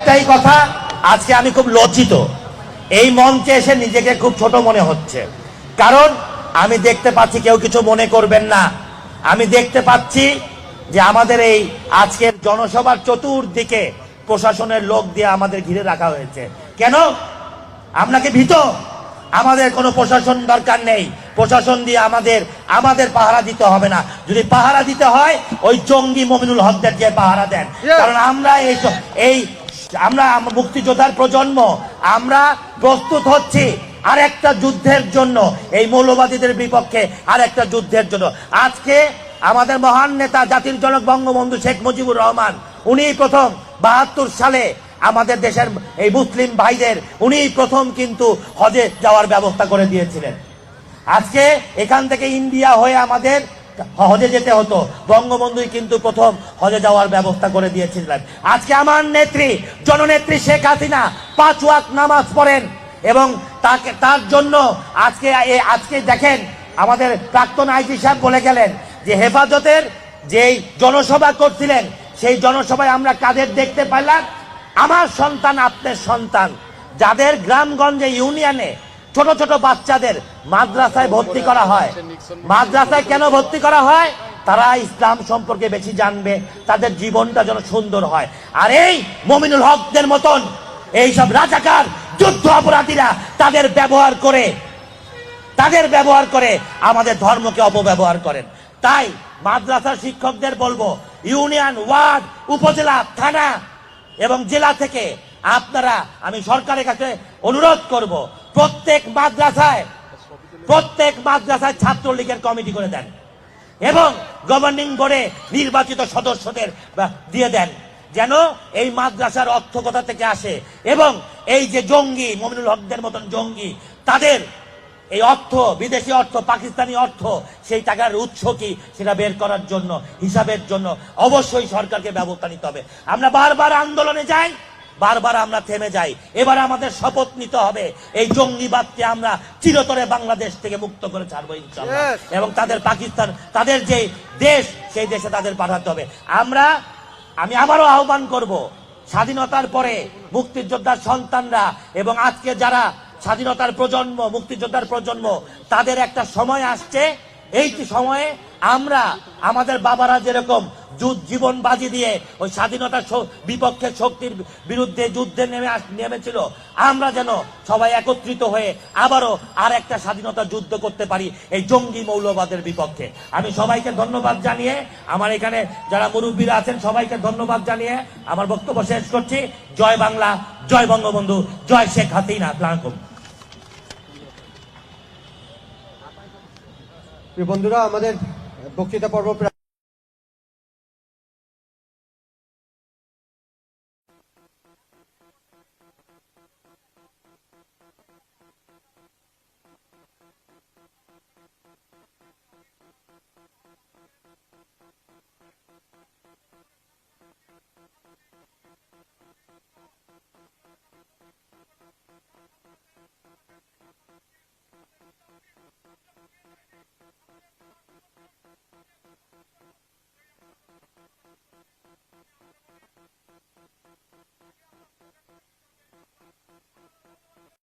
একটাই কথা আজকে আমি খুব লজ্জিত। এই মঞ্চে এসে নিজেকে খুব ছোট মনে হচ্ছে। কারণ আমি দেখতে পাচ্ছি কেউ কিছু মনে করবেন না। আমি দেখতে পাচ্ছি যে আমাদের এই আজকের জনসভার চতুর্দিকে প্রশাসনের লোক দিয়ে আমাদের ঘিরে রাখা হয়েছে। কেন? আপনাকে ভীত? আমাদের কোনো প্রশাসন দরকার নেই। প্রশাসন দিয়ে আমাদের আমাদের পাহারা দিতে হবে না। যদি পাহারা দিতে হয় ওই জঙ্গি মমিনুল হকদের যে পাহারা দেন। কারণ আমরা এই এই আমরা মুক্তিযোদ্ধার প্রজন্ম, আমরা প্রস্তুত হচ্ছি আর একটা যুদ্ধের জন্য, এই মৌলবাদীদের বিপক্ষে আর একটা যুদ্ধের জন্য। আজকে আমাদের মহান নেতা, জাতির জনক বঙ্গবন্ধু শেখ মুজিবুর রহমান উনি প্রথম বাহাত্তর সালে আমাদের দেশের এই মুসলিম ভাইদের উনি প্রথম কিন্তু হজে যাওয়ার ব্যবস্থা করে দিয়েছিলেন। আজকে এখান থেকে ইন্ডিয়া হয়ে আমাদের হজে যেতে হতো। বঙ্গবন্ধুই কিন্তু প্রথম হজে যাওয়ার ব্যবস্থা করে দিয়েছিলেন। আজকে আমার নেত্রী, জননেত্রী শেখ হাসিনা পাঁচ ওয়াক্ত নামাজ পড়েন এবং তাকে তার জন্য আজকে আজকে দেখেন, আমাদের প্রাক্তন আইজি সাহেব বলে গেলেন যে হেফাজতের যেই জনসভা করছিলেন, সেই জনসভায় আমরা কাদের দেখতে পাইলাম? আমার সন্তান, আপনার সন্তান। যাদের গ্রামগঞ্জে ইউনিয়নে ছোট ছোট বাচ্চাদের মাদ্রাসায় ভর্তি করা হয়। মাদ্রাসায় কেন ভর্তি করা হয়? তারা ইসলাম সম্পর্কে বেশি জানবে, তাদের জীবনটা যেন সুন্দর হয়। আর এই মমিনুল হকদের মতন এইসব রাজাকার, যুদ্ধ অপরাধীরা তাদের ব্যবহার করে, তাদের ব্যবহার করে আমাদের ধর্মকে অপব্যবহার করেন। তাই মাদ্রাসার শিক্ষকদের বলব, ইউনিয়ন ওয়ার্ড, উপজেলা, থানা এবং জেলা থেকে আপনারা, আমি সরকারের কাছে অনুরোধ করব প্রত্যেক মাদ্রাসায় প্রত্যেক মাদ্রাসায় ছাত্রলীগের কমিটি করে দেন এবং গভর্নিং বোর্ডে নির্বাচিত সদস্যদের দিয়ে দেন। যেন এই মাদ্রাসার অর্থ কোথা থেকে আসে এবং এই যে জঙ্গি, মমিনুল হকদের মতন জঙ্গি, তাদের এই অর্থ, বিদেশি অর্থ, পাকিস্তানি অর্থ, সেই টাকার উৎস কি সেটা বের করার জন্য, হিসাবের জন্য অবশ্যই সরকারকে ব্যবস্থা নিতে হবে। আমরা বারবার আন্দোলনে যাই বারবার আমরা থেমে যাই। এবার আমাদের শপথ নিতে হবে। এই জঙ্গিবাদকে আমরা চিরতরে বাংলাদেশ থেকে মুক্ত করে ছাড়বো ইনশাল্লাহ এবং তাদের পাকিস্তান তাদের যে দেশ সেই দেশে তাদের পাঠাতে হবে। আমরা আমি আবারও আহ্বান করব স্বাধীনতার পরে মুক্তিযোদ্ধার সন্তানরা এবং আজকে যারা স্বাধীনতার প্রজন্ম মুক্তিযোদ্ধার প্রজন্ম তাদের একটা সময় আসছে। এই সময়ে আমরা, আমাদের বাবারা যেরকম যুদ্ধ জীবন বাজি দিয়ে ওই স্বাধীনতার বিপক্ষে শক্তির বিরুদ্ধে যুদ্ধে নেমে নেমেছিল, আমরা যেন সবাই একত্রিত হয়ে আবারও আর একটা স্বাধীনতা যুদ্ধ করতে পারি এই জঙ্গি মৌলবাদের বিপক্ষে। আমি সবাইকে ধন্যবাদ জানিয়ে, আমার এখানে যারা মুরব্বীরা আছেন সবাইকে ধন্যবাদ জানিয়ে আমার বক্তব্য শেষ করছি। জয় বাংলা, জয় বঙ্গবন্ধু, জয় শেখ হাসিনা, আসসালামু প্রিয় বন্ধুরা আমাদের বক্তৃতা পর্ব